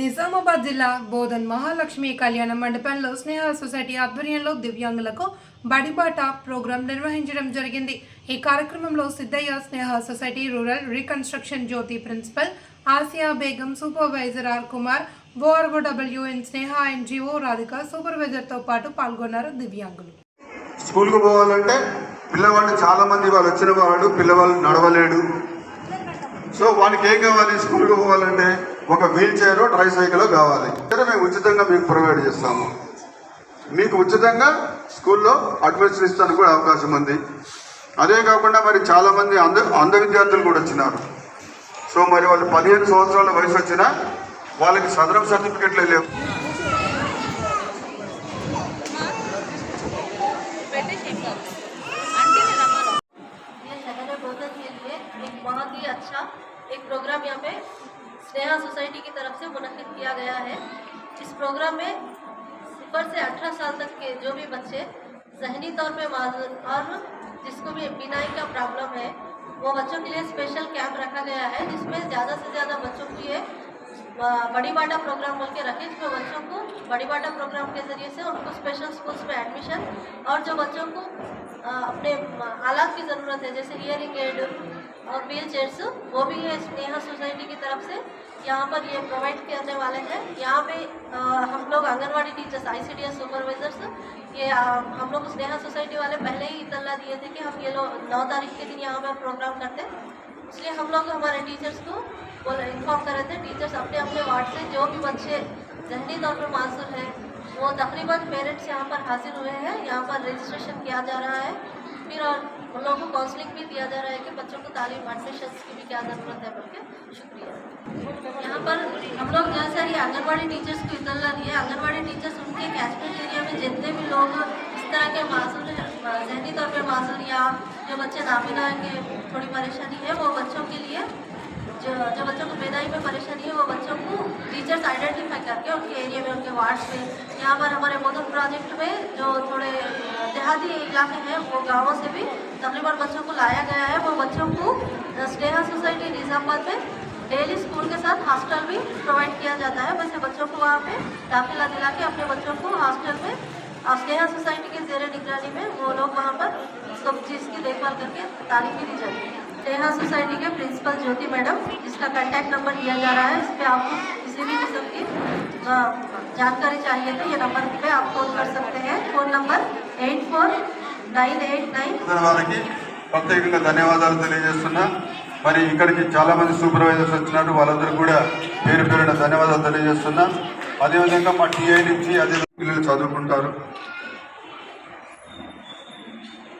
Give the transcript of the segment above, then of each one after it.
నిజామాబాద్ జిల్లా బోధన్ మహాలక్ష్మి కళ్యాణ మండపంలో స్నేహ సొసైటీ ఆధ్వర్యంలో దివ్యాంగులకు బడిబాట ప్రోగ్రాం నిర్వహించడం జరిగింది. ఈ కార్యక్రమంలో Siddaiah Sneha society rural reconstruction Jyoti principal Asiya Begum supervisor R Kumar OROWN Sneha NGO Radhika సూపర్వైజర్తో పాటు పాల్గొన్నారు దివ్యాంగులు. స్కూల్కు పోవాలంటే పిల్లవాళ్ళు చాలా మంది వాళ్ళు వచ్చిన వాళ్ళు పిల్లవాళ్ళు నడవలేడు. సో వానికి ఏం కావాలి? స్కూల్కి పోవాలంటే ఒక వీల్ చైర్ ట్రై సైకిలో కావాలి. సరే మేము ఉచితంగా మీకు ప్రొవైడ్ చేస్తాము. మీకు ఉచితంగా స్కూల్లో అడ్మిషన్ ఇస్తానికి కూడా అవకాశం ఉంది. అదే కాకుండా మరి చాలా మంది అంధ అంధ విద్యార్థులు కూడా వచ్చినారు. సో మరి వాళ్ళు పదిహేను సంవత్సరాల వయసు వచ్చినా వాళ్ళకి సదరం సర్టిఫికెట్లు లేవు. स्नेहा सोसाइटी की तरफ़ से मुनद किया गया है। इस प्रोग्राम में सिफर से अठारह साल तक के जो भी बच्चे जहनी तौर पे माजूर और जिसको भी बीनाई का प्रॉब्लम है, वो बच्चों के लिए स्पेशल कैंप रखा गया है, जिसमें ज़्यादा से ज़्यादा बच्चों के लिए बड़ी बाटा प्रोग्राम बोल के रखे, जिसमें बच्चों को बड़ी बाटा प्रोग्राम के ज़रिए से उनको स्पेशल स्कूल्स में एडमिशन और जो बच्चों को अपने आलात की ज़रूरत है, जैसे हियरिंग एड और व्हील चेयर्स वो भी है स्नेहा सोसाइटी की तरफ़ से। यहाँ पर ये प्रोवाइड करने वाले हैं। यहाँ पे हम लोग anganwadi teachers I C S supervisors ये हम लोग स्नेहा सोसाइटी वाले पहले ही इतला दिए थे कि हम ये लोग नौ तारीख के दिन यहाँ पर प्रोग्राम करते इसलिए हम लोग हमारे टीचर्स को बोल इन्फॉर्म कर रहे थे। टीचर्स अपने अपने वार्ड से जो भी बच्चे जहनी तौर पर मासूर हैं वो तकरीबन पेरेंट्स यहाँ पर हाजिर हुए हैं। यहाँ पर रजिस्ट्रेशन किया जा रहा है। फिर और उन लोगों को काउंसलिंग भी दिया जा रहा है कि बच्चों को तालीम एडमिशन की भी क्या ज़रूरत है। बोल के शुक्रिया। यहाँ पर हम लोग जैसे ही आंगनबाड़ी टीचर्स को इतला दिए आंगनबाड़ी टीचर्स उनके कैचमेंट एरिया में जितने भी लोग इस तरह के मासूर जहनी तौर पर मासूर या जो बच्चे नाबिना के थोड़ी परेशानी है, वो बच्चों के लिए जो जो बच्चों को पैदाई में परेशानी है, वो बच्चों को टीचर्स आइडेंटिफाई करके उनके एरिया में, उनके वार्ड्स में, यहाँ पर हमारे मोदन प्रोजेक्ट में जो थोड़े देहाती इलाके हैं, वो गाँवों से भी तकरीबन बच्चों को लाया गया है। वो बच्चों को स्नेहा सोसाइटी निज़ामबाद में डेली स्कूल के साथ हॉस्टल भी प्रोवाइड किया जाता है। वैसे बच्चों को वहाँ पे दाखिला दिला के अपने बच्चों को हॉस्टल में स्नेहा सोसाइटी के जेर निगरानी में वो लोग वहाँ पर सब चीज़ की देखभाल करके तालीम भी दी जाती है। स्नेहा सोसाइटी के प्रिंसिपल ज्योति मैडम जिसका कांटेक्ट नंबर दिया जा रहा है इस पर आपको किसी भी किस्म की अ, जानकारी चाहिए तो ये नंबर पे आप फोन कर सकते हैं phone number eight four nine eight nine అందరి వారికి ప్రత్యేకంగా ధన్యవాదాలు తెలియజేస్తున్నా మరి ఇక్కడికి చాలా మంది సూపర్వైజర్స్ వచ్చినట్టు వాళ్ళందరూ కూడా పేరు పేరున ధన్యవాదాలు తెలియజేస్తున్నా అదేవిధంగా మా టీఐ నుంచి అదే పిల్లలు చదువుకుంటారు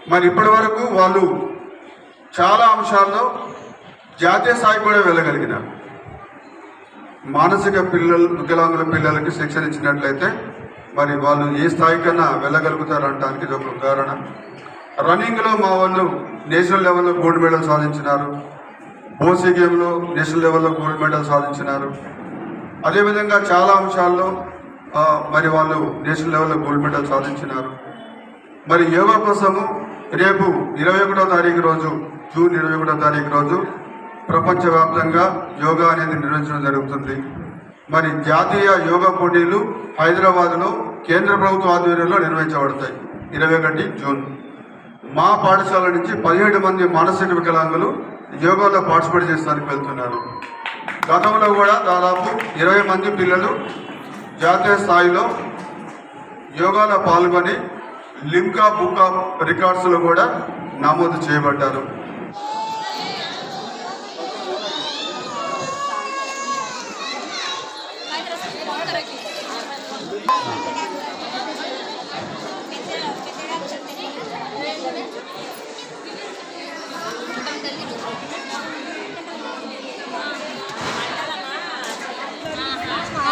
మరి ఇప్పటి వరకు వాళ్ళు చాలా అంశాల్లో జాతీయ స్థాయి కూడా వెళ్ళగలిగినారు మానసిక పిల్లలు వికలాంగుల పిల్లలకి శిక్షణ ఇచ్చినట్లయితే మరి వాళ్ళు ఏ స్థాయికన్నా వెళ్ళగలుగుతారనడానికి ఇది ఒక ఉదాహరణ. రన్నింగ్లో మా వాళ్ళు నేషనల్ లెవెల్లో గోల్డ్ మెడల్ సాధించినారు. బోసీ గేమ్లో నేషనల్ లెవెల్లో గోల్డ్ మెడల్ సాధించినారు. అదేవిధంగా చాలా అంశాల్లో మరి వాళ్ళు నేషనల్ లెవెల్లో గోల్డ్ మెడల్ సాధించినారు. మరి యోగా కోసము రేపు ఇరవై ఒకటో తారీఖు రోజు జూన్ ఇరవై ఒకటో తారీఖు రోజు ప్రపంచవ్యాప్తంగా యోగా అనేది నిర్వహించడం జరుగుతుంది. మరి జాతీయ యోగా పోటీలు హైదరాబాద్లో కేంద్ర ప్రభుత్వ ఆధ్వర్యంలో నిర్వహించబడతాయి. ఇరవై ఒకటి జూన్. మా పాఠశాల నుంచి పదిహేడు మంది మానసిక వికలాంగులు యోగాలో పార్టిసిపేట్ చేస్తానికి వెళ్తున్నారు. గతంలో కూడా దాదాపు ఇరవై మంది పిల్లలు జాతీయ స్థాయిలో యోగాలో పాల్గొని లింకా బుక్ ఆఫ్ రికార్డ్స్లో కూడా నమోదు చేయబడ్డారు.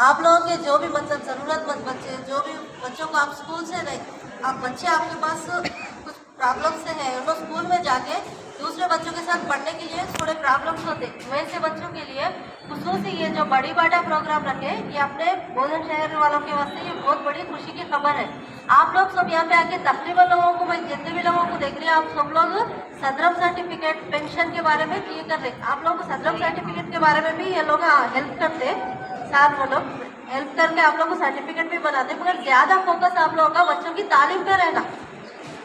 आप लोगों के जो भी मतलब ज़रूरतमंद बच्चे जो भी बच्चों को आप स्कूल से नहीं, आप बच्चे आपके पास कुछ प्रॉब्लम से है उन लोग स्कूल में जाके दूसरे बच्चों के साथ पढ़ने के लिए थोड़े प्रॉब्लम्स होते वैसे बच्चों के लिए खसूस ये जो बड़ी बाटा प्रोग्राम रखे, ये अपने भोजन शहर वालों के वास्ते ये बहुत बड़ी खुशी की खबर है। आप लोग सब यहाँ पे आके तकरीबन लोगों को, मैं जितने भी लोगों को देख रही हूँ, आप सब लोग सदरम सर्टिफिकेट पेंशन के बारे में ये कर रहे आप लोग को सदरम सर्टिफिकेट के बारे में भी ये लोग हेल्प करते साथ वो लोग हेल्प करके आप लोग को सर्टिफिकेट भी बनाते मगर ज़्यादा फोकस आप लोगों का बच्चों की तालीम पे रहेगा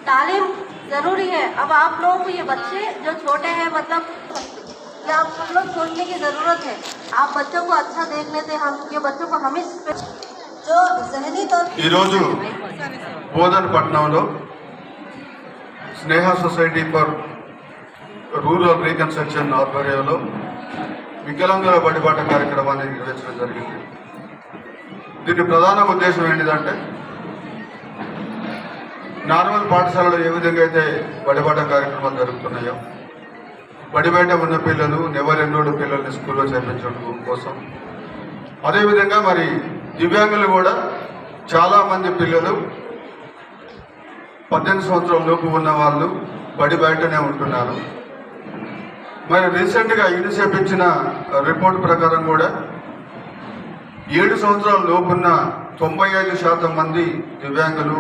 तालीम ज़रूरी है अब आप लोगों को ये बच्चे जो छोटे हैं मतलब ये आप सब लोग सोचने की ज़रूरत है आप बच्चों को अच्छा देख लेते हम ये बच्चों को हम इस पे- जो जहनी तौर ఈరోజు బోధన్ పట్టణంలో Sneha society for rural reconstruction ఆధ్వర్యంలో వికలాంగుల బడిబాట కార్యక్రమాన్ని నిర్వహించడం జరిగింది. దీని ప్రధాన ఉద్దేశం ఏంటిదంటే నార్మల్ పాఠశాలలో ఏ విధంగా అయితే బడిబాట కార్యక్రమాలు జరుగుతున్నాయో బడి బయట ఉన్న పిల్లలు నెవరెన్నోడు పిల్లల్ని స్కూల్లో చేర్పించడం కోసం. అదేవిధంగా మరి దివ్యాంగులు కూడా చాలామంది పిల్లలు పద్దెనిమిది సంవత్సరాల లోపు ఉన్న వాళ్ళు బడి బయటనే ఉంటున్నారు. మరి రీసెంట్గా యూనిసెఫ్ ఇచ్చిన రిపోర్ట్ ప్రకారం కూడా ఏడు సంవత్సరాల లోపున్న తొంభై ఐదు శాతం మంది దివ్యాంగులు